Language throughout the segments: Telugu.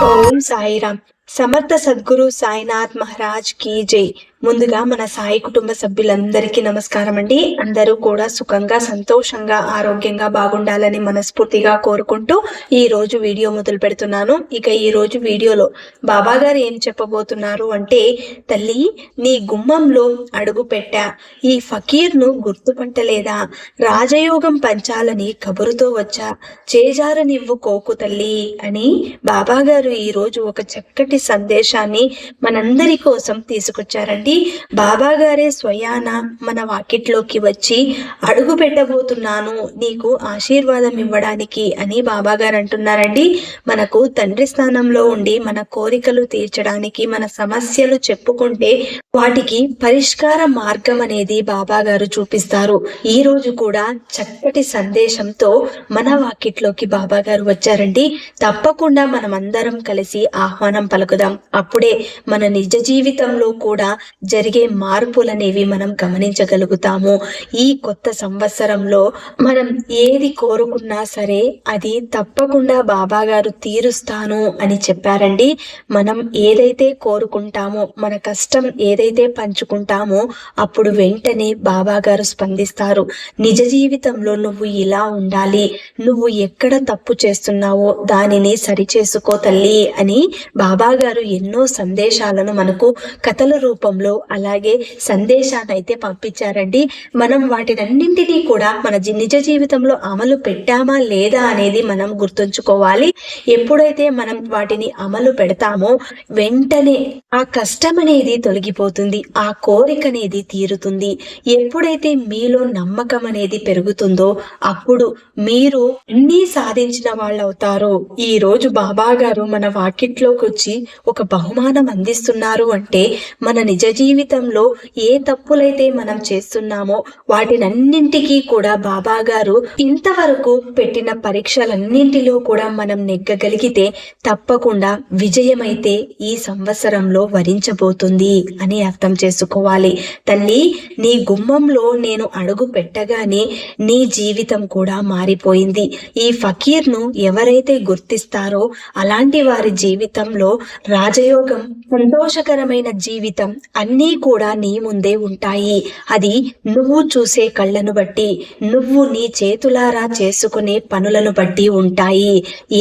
ఓం సాయిరామ్ సమర్థ సద్గురు సాయినాథ్ మహారాజ్ కీ జై. ముందుగా మన సాయి కుటుంబ సభ్యులందరికీ నమస్కారం అండి. అందరూ కూడా సుఖంగా సంతోషంగా ఆరోగ్యంగా బాగుండాలని మనస్ఫూర్తిగా కోరుకుంటూ ఈ రోజు వీడియో మొదలు పెడుతున్నాను. ఇక ఈ రోజు వీడియోలో బాబా గారు ఏం చెప్పబోతున్నారు అంటే తల్లి నీ గుమ్మంలో అడుగు పెట్టా. ఈ ఫకీర్ను గుర్తుపట్టలేదా? రాజయోగం పంచాలని కబురుతో వచ్చా. చేజారనివ్వు కోకు తల్లి అని బాబాగారు ఈరోజు ఈ రోజు ఒక చక్కటి సందేశాన్ని మనందరి కోసం తీసుకొచ్చారండి. బాబా గారే స్వయాన మన వాకిట్లోకి వచ్చి అడుగు పెట్టబోతున్నాను నీకు ఆశీర్వాదం ఇవ్వడానికి అని బాబా గారు అంటున్నారండి. మనకు తండ్రి స్థానంలో ఉండి మన కోరికలు తీర్చడానికి మన సమస్యలు చెప్పుకుంటే వాటికి పరిష్కార మార్గం అనేది బాబా గారు చూపిస్తారు. ఈ రోజు కూడా చక్కటి సందేశంతో మన వాకిట్లోకి బాబా గారు వచ్చారండి. తప్పకుండా మనమందరం కలిసి ఆహ్వానం పలుకుదాం అప్పుడే మన నిజ జీవితంలో కూడా జరిగే మార్పులనేవి మనం గమనించగలుగుతాము. ఈ కొత్త సంవత్సరంలో మనం ఏది కోరుకున్నా సరే అది తప్పకుండా బాబా గారు తీరుస్తాను అని చెప్పారండి. మనం ఏదైతే కోరుకుంటామో మన కష్టం ఏదైతే పంచుకుంటామో అప్పుడు వెంటనే బాబా గారు స్పందిస్తారు. నిజ జీవితంలో నువ్వు ఇలా ఉండాలి నువ్వు ఎక్కడ తప్పు చేస్తున్నావో దానిని సరిచేసుకో తల్లి అని బాబా గారు ఎన్నో సందేశాలను మనకు కథల రూపంలో అలాగే సందేశాన్ని అయితే పంపించారండి. మనం వాటినన్నింటినీ కూడా మన నిజ జీవితంలో అమలు పెట్టామా లేదా అనేది మనం గుర్తుంచుకోవాలి. ఎప్పుడైతే మనం వాటిని అమలు పెడతామో వెంటనే ఆ కష్టం అనేది తొలగిపోతుంది ఆ కోరిక అనేది తీరుతుంది. ఎప్పుడైతే మీలో నమ్మకం అనేది పెరుగుతుందో అప్పుడు మీరు అన్నీ సాధించిన వాళ్ళు అవుతారు ఈ రోజు బాబా గారు మన వాకిట్లోకి వచ్చి ఒక బహుమానం అందిస్తున్నారు అంటే మన నిజ జీవితంలో ఏ తప్పులైతే మనం చేస్తున్నామో వాటినన్నింటికీ కూడా బాబా గారు ఇంతవరకు పెట్టిన పరీక్షలన్నింటిలో కూడా మనం నెగ్గగలిగితే తప్పకుండా విజయమైతే ఈ సంవత్సరంలో వరించబోతుంది అని అర్థం చేసుకోవాలి. తల్లి నీ గుమ్మంలో నేను అడుగు పెట్టగానే నీ జీవితం కూడా మారిపోయింది. ఈ ఫకీర్ను ఎవరైతే గుర్తిస్తారో అలాంటి వారి జీవితంలో రాజయోగం సంతోషకరమైన జీవితం అన్నీ కూడా నీ ముందే ఉంటాయి. అది నువ్వు చూసే కళ్ళను బట్టి నువ్వు నీ చేతులారా చేసుకునే పనులను బట్టి ఉంటాయి.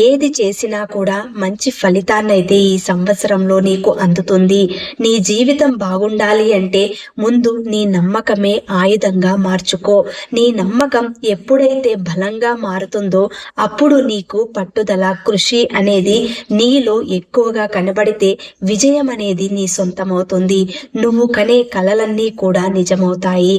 ఏది చేసినా కూడా మంచి ఫలితాన్నైతే ఈ సంవత్సరంలో నీకు అందుతుంది. నీ జీవితం బాగుండాలి అంటే ముందు నీ నమ్మకమే ఆయుధంగా మార్చుకో. నీ నమ్మకం ఎప్పుడైతే బలంగా మారుతుందో అప్పుడు నీకు పట్టుదల కృషి అనేది నీలో ఎక్కువగా కనబడితే విజయం అనేది నీ సొంతమవుతుంది. నువ్వు కనే కలలన్నీ కూడా నిజమవుతాయి.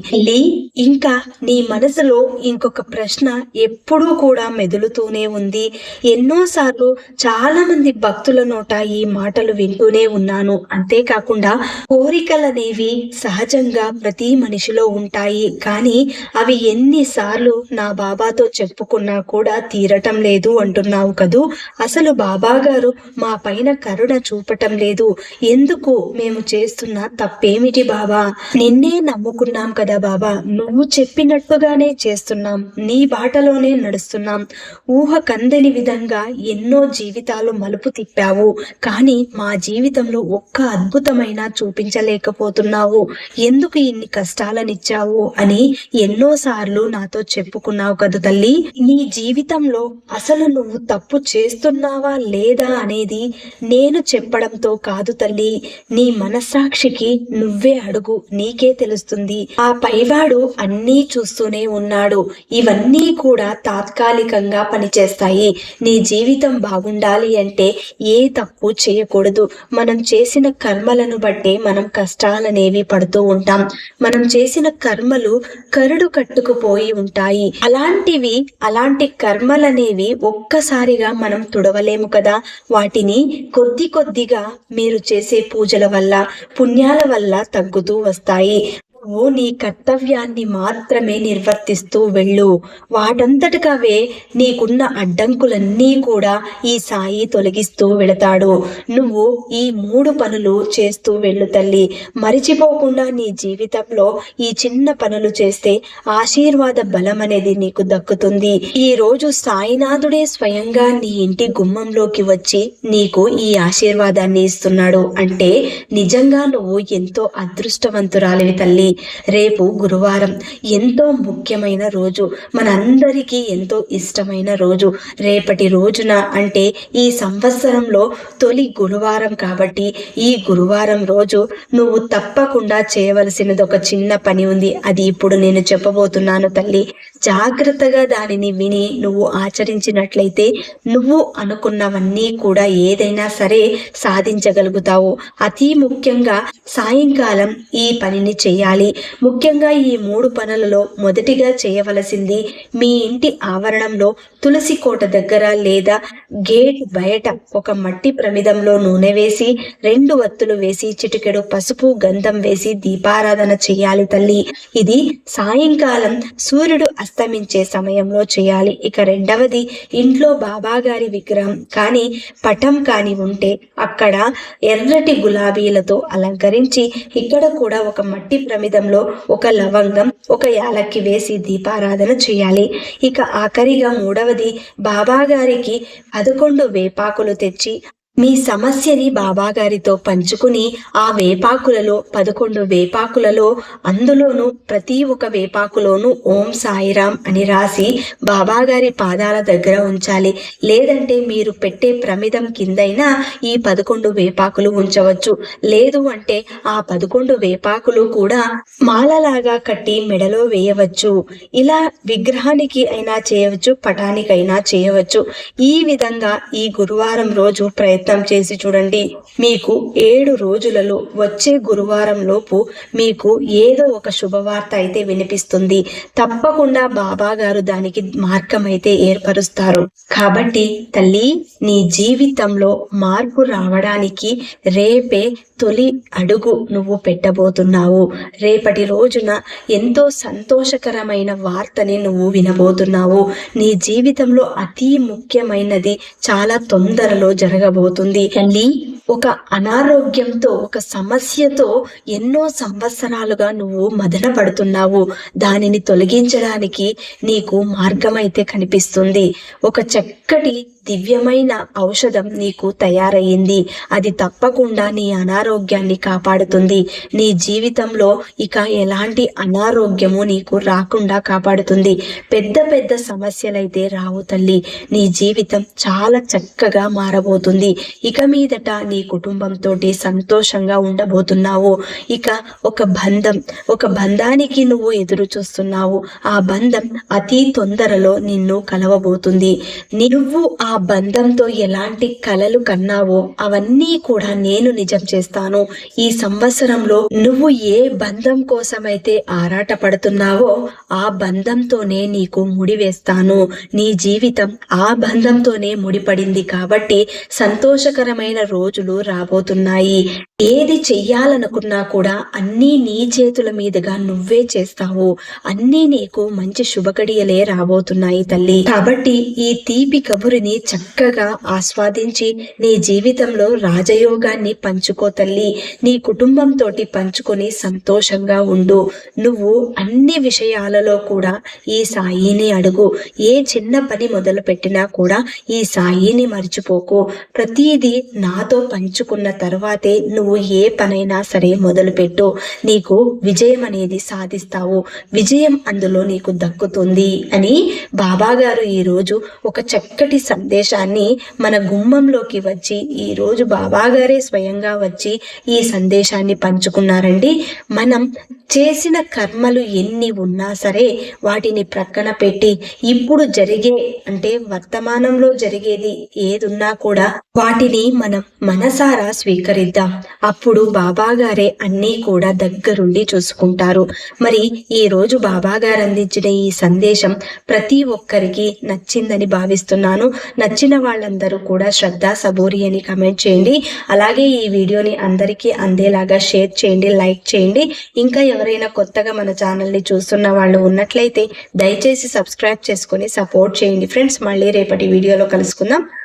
ఇంకా నీ మనసులో ఇంకొక ప్రశ్న ఎప్పుడూ కూడా మెదులుతూనే ఉంది. ఎన్నోసార్లు చాలా మంది భక్తుల నోట ఈ మాటలు వింటూనే ఉన్నాను. అంతేకాకుండా కోరికలనేవి సహజంగా ప్రతి మనిషిలో ఉంటాయి. కానీ అవి ఎన్నిసార్లు నా బాబాతో చెప్పుకున్నా కూడా తీరటం లేదు అంటున్నావు కదూ? అసలు బాబా గారు మా పైన కరుణ చూపటం లేదు. ఎందుకు? మేము చేస్తున్న తప్పేమిటి బాబా నిన్నే నమ్ముకున్నాం కదా బాబా నువ్వు చెప్పినట్టుగానే చేస్తున్నాం. నీ బాటలోనే నడుస్తున్నాం. ఊహ కందని విధంగా ఎన్నో జీవితాలు మలుపు తిప్పావు. కానీ మా జీవితంలో ఒక్క అద్భుతమైన చూపించలేకపోతున్నావు. ఎందుకు ఇన్ని కష్టాలనిచ్చావు అని ఎన్నోసార్లు నాతో చెప్పుకున్నావు కదా తల్లి. నీ జీవితంలో అసలు నువ్వు తప్పు చేస్తున్నావా లేదా అనేది నేను చెప్పడంతో కాదు తల్లి నీ మనస్సాక్షికి నువ్వే అడుగు నీకే తెలుస్తుంది. ఆ పైవాడు అన్నీ చూస్తూనే ఉన్నాడు. ఇవన్నీ కూడా తాత్కాలికంగా పనిచేస్తాయి. నీ జీవితం బాగుండాలి అంటే ఏ తప్పు చేయకూడదు. మనం చేసిన కర్మలను బట్టే మనం కష్టాలనేవి పడుతూ ఉంటాం. మనం చేసిన కర్మలు కరుడు కట్టుకుపోయి ఉంటాయి. అలాంటివి అలాంటి కర్మలనేవి ఒక్కసారిగా మనం తుడవలేము కదా. వాటిని కొద్ది కొద్దిగా మీరు చేసే పూజల వల్ల పుణ్యాల వల్ల తగ్గుతూ వస్తాయి. నువ్వు నీ కర్తవ్యాన్ని మాత్రమే నిర్వర్తిస్తూ వెళ్ళు. వాటంతటికవే నీకున్న అడ్డంకులన్నీ కూడా ఈ సాయి తొలగిస్తూ వెళతాడు. నువ్వు ఈ మూడు పనులు చేస్తూ వెళ్ళు తల్లి. మరిచిపోకుండా నీ జీవితంలో ఈ చిన్న పనులు చేస్తే ఆశీర్వాద బలం అనేది నీకు దక్కుతుంది. ఈ రోజు సాయినాథుడే స్వయంగా నీ ఇంటి గుమ్మంలోకి వచ్చి నీకు ఈ ఆశీర్వాదాన్ని ఇస్తున్నాడు. అంటే నిజంగా నువ్వు ఎంతో అదృష్టవంతురాలివి తల్లి. రేపు గురువారం ఎంతో ముఖ్యమైన రోజు. మనందరికీ ఎంతో ఇష్టమైన రోజు. రేపటి రోజున అంటే ఈ సంవత్సరంలో తొలి గురువారం కాబట్టి ఈ గురువారం రోజు నువ్వు తప్పకుండా చేయవలసినది ఒక చిన్న పని ఉంది. అది ఇప్పుడు నేను చెప్పబోతున్నాను తల్లి. జాగ్రత్తగా దానిని విని నువ్వు ఆచరించినట్లయితే నువ్వు అనుకున్నవన్నీ కూడా ఏదైనా సరే సాధించగలుగుతావు. అతి ముఖ్యంగా సాయంకాలం ఈ పనిని చేయాలి. ముఖ్యంగా ఈ మూడు పనులలో మొదటిగా చేయవలసింది మీ ఇంటి ఆవరణంలో తులసి కోట దగ్గర లేదా గేట్ బయట ఒక మట్టి ప్రమిదంలో నూనె వేసి రెండు వత్తులు వేసి చిటికెడు పసుపు గంధం వేసి దీపారాధన చేయాలి తల్లి. ఇది సాయంకాలం సూర్యుడు అస్తమించే సమయంలో చేయాలి. ఇక రెండవది ఇంట్లో బాబా గారి విగ్రహం. కానీ పటం కానీ ఉంటే అక్కడ ఎర్రటి గులాబీలతో అలంకరించి ఇక్కడ కూడా ఒక మట్టి ప్రమిదంలో ఒక లవంగం ఒక యాలక్కి వేసి దీపారాధన చేయాలి. ఇక ఆఖరిగా మూడవది బాబా గారికి పదకొండు వేపాకులు తెచ్చి మీ సమస్యని బాబాగారితో పంచుకుని ఆ వేపాకులలో పదకొండు వేపాకులలో అందులోనూ ప్రతి ఒక్క వేపాకులోనూ ఓం సాయిరామ్ అని రాసి బాబాగారి పాదాల దగ్గర ఉంచాలి. లేదంటే మీరు పెట్టే ప్రమిదం కిందైనా ఈ పదకొండు వేపాకులు ఉంచవచ్చు. లేదు అంటే ఆ పదకొండు వేపాకులు కూడా మాలలాగా కట్టి మెడలో వేయవచ్చు. ఇలా విగ్రహానికి అయినా చేయవచ్చు పటానికైనా చేయవచ్చు. ఈ విధంగా ఈ గురువారం రోజు ప్రయత్నం చేసి చూడండి. మీకు ఏడు రోజులలో వచ్చే గురువారం లోపు మీకు ఏదో ఒక శుభవార్త అయితే వినిపిస్తుంది. తప్పకుండా బాబా గారు దానికి మార్గం అయితే ఏర్పరుస్తారు. కాబట్టి తల్లి నీ జీవితంలో మార్పు రావడానికి రేపే తొలి అడుగు నువ్వు పెట్టబోతున్నావు. రేపటి రోజున ఎంతో సంతోషకరమైన వార్తని నువ్వు వినబోతున్నావు. నీ జీవితంలో అతి ముఖ్యమైనది చాలా తొందరలో జరగబోతుంది తల్లి ఒక అనారోగ్యంతో ఒక సమస్యతో ఎన్నో సంవత్సరాలుగా నువ్వు మదన పడుతున్నావు. దానిని తొలగించడానికి నీకు మార్గం అయితే కనిపిస్తుంది. ఒక చక్కటి దివ్యమైన ఔషధం నీకు తయారయ్యింది. అది తప్పకుండా నీ అనారోగ్యాన్ని కాపాడుతుంది. నీ జీవితంలో ఇక ఎలాంటి అనారోగ్యము నీకు రాకుండా కాపాడుతుంది. పెద్ద పెద్ద సమస్యలైతే రావు తల్లి. నీ జీవితం చాలా చక్కగా మారబోతుంది. ఇక మీదట నీ కుటుంబంతో సంతోషంగా ఉండబోతున్నావు. ఇక ఒక బంధం ఒక బంధానికి నువ్వు ఎదురు చూస్తున్నావు. ఆ బంధం అతి తొందరలో నిన్ను కలవబోతుంది. నువ్వు ఆ బంధంతో ఎలాంటి కలలు కన్నావో అవన్నీ కూడా నేను నిజం చేస్తాను. ఈ సంవత్సరంలో నువ్వు ఏ బంధం కోసమైతే ఆరాట పడుతున్నావో ఆ బంధంతోనే నీకు ముడివేస్తాను. నీ జీవితం ఆ బంధంతోనే ముడిపడింది కాబట్టి సంతోషకరమైన రోజులు రాబోతున్నాయి. ఏది చెయ్యాలనుకున్నా కూడా అన్నీ నీ చేతుల మీదుగా నువ్వే చేస్తావు. అన్నీ నీకు మంచి శుభగడియలే రాబోతున్నాయి తల్లి. కాబట్టి ఈ తీపి కబురిని చక్కగా ఆస్వాదించి నీ జీవితంలో రాజయోగాన్ని పంచుకో తల్లి. నీ కుటుంబంతో పంచుకొని సంతోషంగా ఉండు. నువ్వు అన్ని విషయాలలో కూడా ఈ సాయిని అడుగు. ఏ చిన్న పని మొదలు పెట్టినా కూడా ఈ సాయిని మర్చిపోకు. ప్రతిదీ నాతో పంచుకున్న తర్వాతే నువ్వు ఏ పనైనా సరే మొదలుపెట్టు. నీకు విజయం అనేది సాధిస్తావు. విజయం అందులో నీకు దక్కుతుంది అని బాబాగారు ఈరోజు ఒక చక్కటి సందేశాన్ని మన గుమ్మంలోకి వచ్చి ఈరోజు బాబాగారే స్వయంగా వచ్చి ఈ సందేశాన్ని పంచుకున్నారండి. మనం చేసిన కర్మలు ఎన్ని ఉన్నా సరే వాటిని ప్రక్కన పెట్టి ఇప్పుడు జరిగే అంటే వర్తమానంలో జరిగేది ఏదున్నా కూడా వాటిని మనం మనసారా స్వీకరిద్దాం. అప్పుడు బాబా గారే అన్నీ కూడా దగ్గరుండి చూసుకుంటారు. మరి ఈరోజు బాబాగారు బాబా గారు అందించిన ఈ సందేశం ప్రతి ఒక్కరికి నచ్చిందని భావిస్తున్నాను. నచ్చిన వాళ్ళందరూ కూడా శ్రద్ధ సబూరి అని కమెంట్ చేయండి. అలాగే ఈ వీడియోని అందరికీ అందేలాగా షేర్ చేయండి లైక్ చేయండి. ఇంకా ఎవరైనా కొత్తగా మన ఛానల్ని చూస్తున్న వాళ్ళు ఉన్నట్లయితే దయచేసి సబ్స్క్రైబ్ చేసుకొని సపోర్ట్ చేయండి. ఫ్రెండ్స్ మళ్ళీ రేపటి వీడియోలో కలుసుకుందాం.